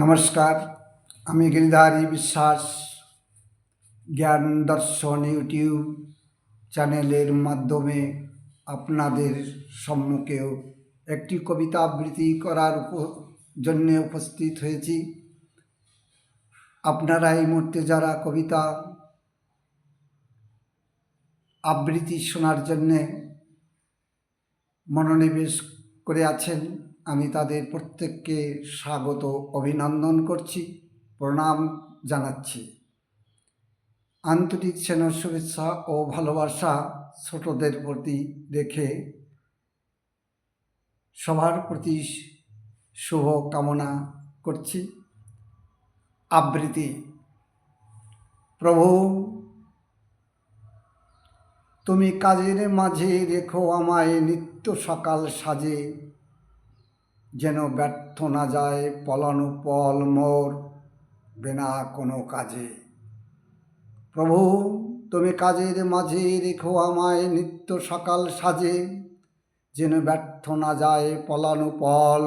নমস্কার, আমি গিরিধারী বিশ্বাস, জ্ঞান দর্শন ইউটিউব চ্যানেলের মাধ্যমে আপনাদের সম্মুখেও একটি কবিতা আবৃত্তি করার জন্যে উপস্থিত হয়েছি। আপনারা এই মুহূর্তে যারা কবিতা আবৃত্তি শোনার জন্যে মনোনিবেশ করে আছেন আমি তাদের প্রত্যেককে স্বাগত, অভিনন্দন করছি, প্রণাম জানাচ্ছি। আন্তরিক সেনার শুভেচ্ছা ও ভালোবাসা ছোটদের প্রতি রেখে সবার প্রতি শুভ কামনা করছি। আবৃত্তি। প্রভু, তুমি কাজের মাঝে রেখো আমায় নিত্য সকাল সাজে। যেন ব্যর্থ না যায় পলানো পল মোর বিনা কোনো কাজে। প্রভু, তুমি কাজের মাঝে রেখো আমায় নিত্য সকাল সাজে, যেন ব্যর্থ না যায় পলানো পল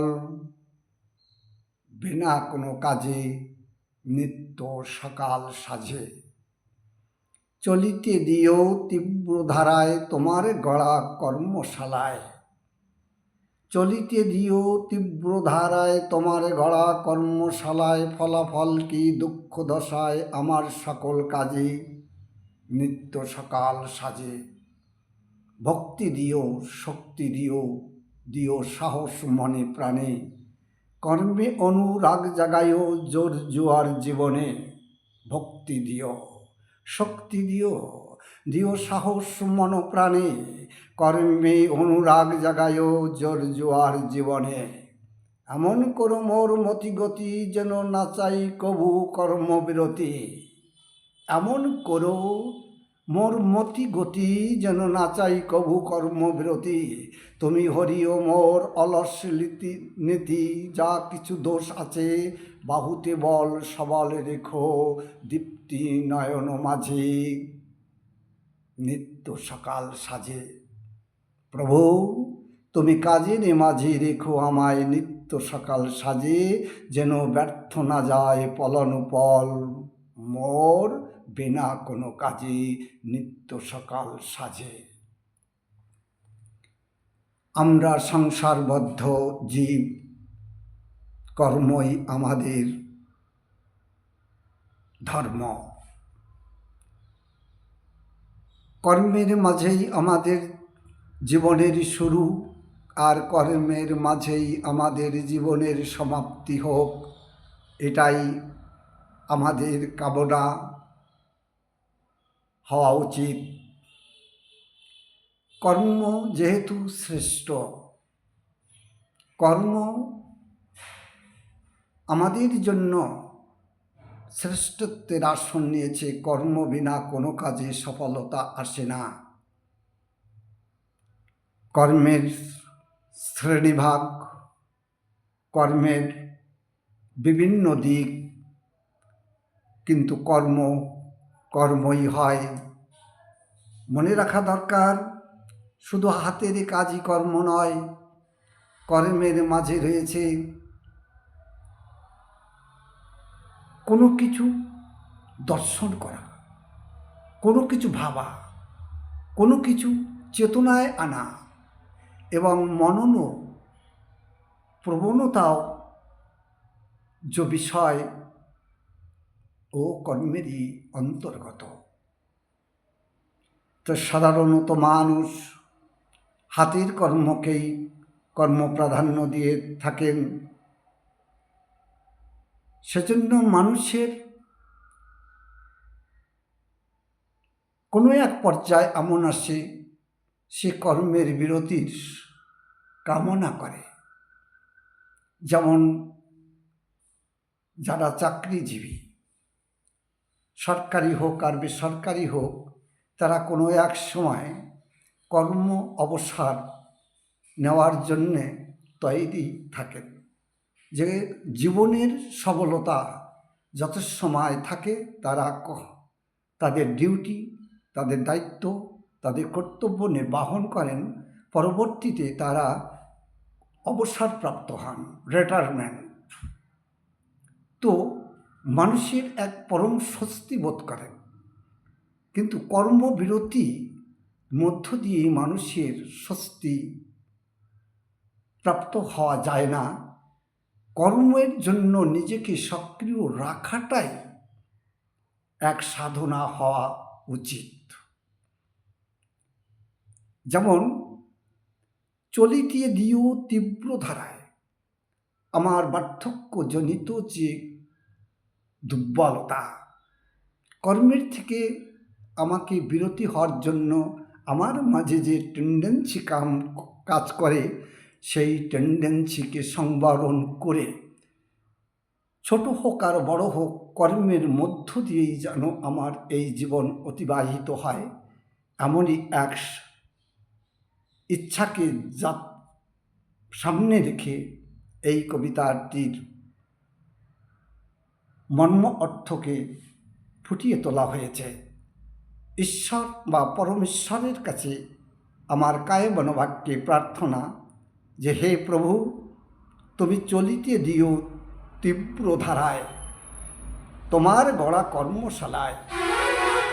বিনা কোনো কাজে নিত্য সকাল সাজে। চলিতে দিও তীব্র ধারায় তোমার গড়া কর্মশালায়। চলিতে দিও তীব্র ধারায় তোমার গড়া কর্মশালায় ফলাফল কি দুঃখ দশায় আমার সকল কাজে নিত্য সকাল সাজে। ভক্তি দিও, শক্তি দিও দিও সাহস মনে প্রাণে। কর্মে অনুরাগ জাগায়ও জোর জোয়ার জীবনে। ভক্তি দিও, শক্তি দিও। দিও সাহস মন প্রাণে কর্মে অনুরাগ জাগায়ও জোর জোয়ার জীবনে। এমন করো মোর মতি গতি যেন নাচাই কবু কর্মবিরতি। এমন করো মোর মতি গতি যেন নাচাই কবু কর্মবিরতি। তুমি হরিও মোর অলস নীতি নীতি, যা কিছু দোষ আছে, বাহুতে বল সবল রেখো দীপ্তি নয়ন মাঝে। নিত্য সকাল সাজে। প্রভু, তুমি কাজের মাঝে রেখো আমায় নিত্য সকাল সাজে, যেন ব্যর্থ না যায় পলন পল। মোর বিনা কোনো কাজে নিত্য সকাল সাজে। আমরা সংসারবদ্ধ জীব, কর্মই আমাদের ধর্ম। কর্মের মাঝেই আমাদের জীবনের শুরু আর কর্মের মাঝেই আমাদের জীবনের সমাপ্তি হোক, এটাই আমাদের কামনা। হওয়া উচিত। কর্ম যেহেতু শ্রেষ্ঠ, কর্ম আমাদের জন্য শ্রেষ্ঠত্বের আসন নিয়েছে, কর্ম বিনা কোনো কাজে সফলতা আসে না। কর্মের শ্রেণীভাগ, কর্মের বিভিন্ন দিক, কিন্তু কর্ম কর্মই হয়। মনে রাখা দরকার, শুধু হাতের কাজই কর্ম নয়, কর্মের মাঝে রয়েছে কোনো কিছু দর্শন করা, কোনো কিছু ভাবা, কোনো কিছু চেতনায় আনা এবং মনন প্রবণতাও যে বিষয় ও কর্মেরই অন্তর্গত। তো সাধারণত মানুষ হাতের কর্মকেই কর্মপ্রাধান্য দিয়ে থাকেন। সেজন্য মানুষের কোনো এক পর্যায়ে এমন আসে, সে কর্মের বিরতির কামনা করে। যেমন যারা চাকরিজীবী, সরকারি হোক আর বেসরকারি হোক, তারা কোনো এক সময় কর্ম অবসর নেওয়ার জন্যে তৈরি থাকেন। যে জীবনের সবলতা যত সময় থাকে, তারা তাদের ডিউটি তাদের দায়িত্ব, তাদের কর্তব্য নির্বাহন করেন। পরবর্তীতে তারা অবসরপ্রাপ্ত হন রিটায়ারমেন্ট তো মানুষের এক পরম স্বস্তি বোধ করেন। কিন্তু কর্মবিরতি মধ্য দিয়ে মানুষের স্বস্তি প্রাপ্ত হওয়া যায় না। কর্মের জন্য নিজেকে সক্রিয় রাখাটাই এক সাধনা হওয়া উচিত। যেমন, চলিতে দিও তীব্র ধারায়, আমার বার্ধক্যজনিত যে দুর্বলতা, কর্মের থেকে আমাকে বিরতি হওয়ার জন্য আমার মাঝে যে টেন্ডেন্সি কাম, কাজ করে সেই টেন্ডেন্সিকে সংবরণ করে। ছোট হোক আর বড় হোক, কর্মের মধ্য দিয়েই যেন আমার এই জীবন অতিবাহিত হয়, এমনই এক ইচ্ছাকে যা সামনে রেখে এই কবিতাটির মর্ম অর্থকে ফুটিয়ে তোলা হয়েছে। ঈশ্বর বা পরমেশ্বরের কাছে আমার কায় বনবাক্যে প্রার্থনা যে হে প্রভু, তুমি চলিতে দিও তীব্র ধারায়। তোমার গড়া কর্মশালায়।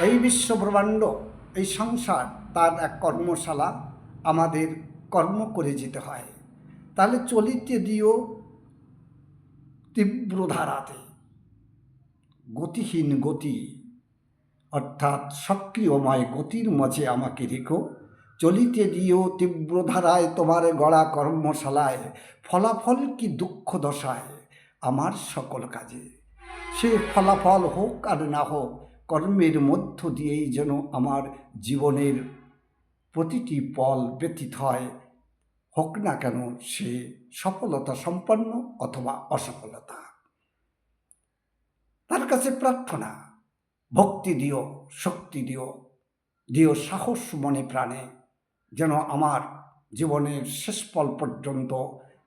এই বিশ্বব্রহ্মাণ্ড, এই সংসার, তার এক কর্মশালা আমাদের কর্ম করে যেতে হয়। তাহলে চলিতে দিও তীব্র ধারাতে। গতিহীন গতি, অর্থাৎ সক্রিয়ময় গতির মাঝে আমাকে রেখো। চলিতে দিও তীব্র ধারায় তোমার গড়া কর্মশালায়, ফলাফল কি দুঃখ দশায় আমার সকল কাজে? সে ফলাফল হোক আর না হোক, কর্মের মধ্য দিয়েই যেন আমার জীবনের প্রতিটি পল ব্যতীত হয়। হোক না কেন সে সফলতা সম্পন্ন অথবা অসফলতা। তার কাছে প্রার্থনা, ভক্তি দিও, শক্তি দিও দিও সাহস মনে প্রাণে। যেন আমার জীবনের শেষ পল পর্যন্ত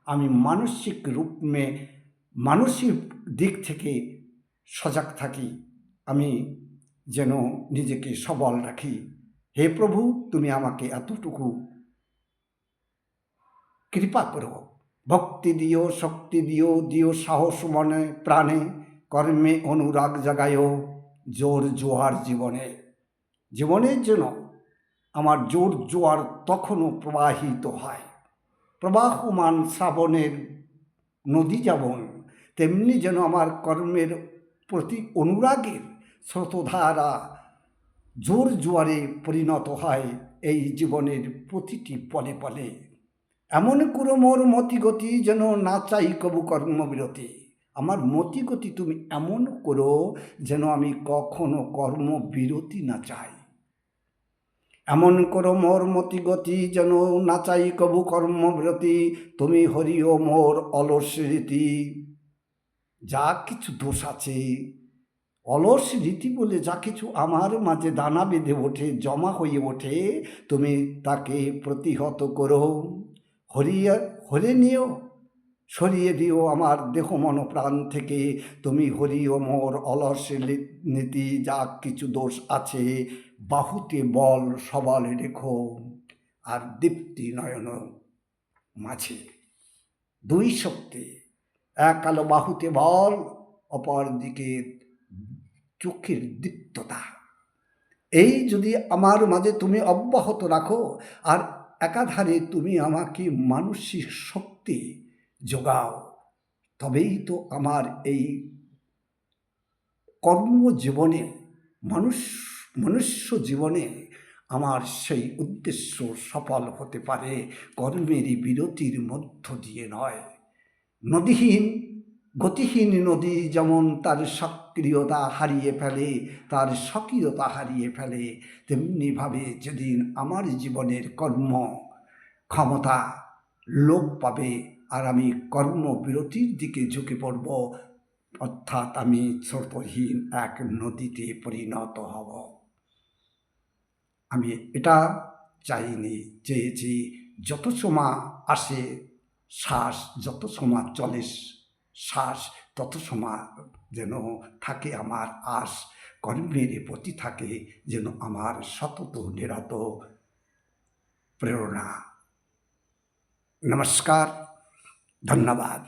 আমি মানসিক রূপে মানসিক দিক থেকে সজাগ থাকি। আমি যেন নিজেকে সবল রাখি। হে প্রভু, তুমি আমাকে এতটুকু কৃপা করো। ভক্তি দিও, শক্তি দিও দিও সাহস মনে, প্রাণে কর্মে অনুরাগ জাগায়, জোর জোয়ার জীবনে। জীবনের জন্য আমার জোর জোয়ার তখনও প্রবাহিত হয়। প্রবাহমান শ্রাবণের নদী যেমন, তেমনি যেন আমার কর্মের প্রতি অনুরাগের স্রোতধারা জোর জোয়ারে পরিণত হয় এই জীবনের প্রতিটি পলে পলে। এমন করে মোর মতিগতি যেন না চাই কবু কর্মবিরতি। আমার মতিগতি তুমি এমন করো যেন আমি কখনো কর্মবিরতি না চাই। এমন করো মোর মতিগতি যেন না চাই কবু কর্মবিরতি তুমি হরিও মোর অলস রীতি। যা কিছু দোষ আছে, অলস রীতি বলে যা কিছু আমার মাঝে দানা বেঁধে ওঠে, জমা হয়ে ওঠে, তুমি তাকে প্রতিহত করো। হরিয়ে, হরে নিও। সরিয়ে দিও আমার দেহ মন প্রাণ থেকে। তুমি হরিও মোর অলস নীতি, যা কিছু দোষ আছে, বাহুতে বল সবল রেখো। আর দীপ্তি নয়ন মাঝে। দুই শক্তি, এক আলো বাহুতে বল, অপর দিকে চোখের দীপ্ততা। এই যদি আমার মাঝে তুমি অব্যাহত রাখো, আর একাধারে তুমি আমাকে মানসিক শক্তি যোগাও তবেই তো আমার এই কর্মজীবনে, মানুষ, মনুষ্য জীবনে আমার সেই উদ্দেশ্য সফল হতে পারে। কর্মেরই বিরতির মধ্য দিয়ে নয়। নদীহীন, গতিহীন নদী যেমন তার সক্রিয়তা হারিয়ে ফেলে, তার সক্রিয়তা হারিয়ে ফেলে, তেমনিভাবে যেদিন আমার জীবনের কর্ম ক্ষমতা লোপ পাবে আর আমি কর্মবিরতির দিকে ঝুঁকে পড়ব। অর্থাৎ আমি স্রোতহীন এক নদীতে পরিণত হব। আমি এটা চাইনি চেয়েছি যত সময় আসে, শ্বাস যত সময় চলে, শ্বাস তত সময় যেন থাকে আমার আশ। কর্মের প্রতি থাকে যেন আমার সতত নিরত প্রেরণা। নমস্কার। धन्यवाद।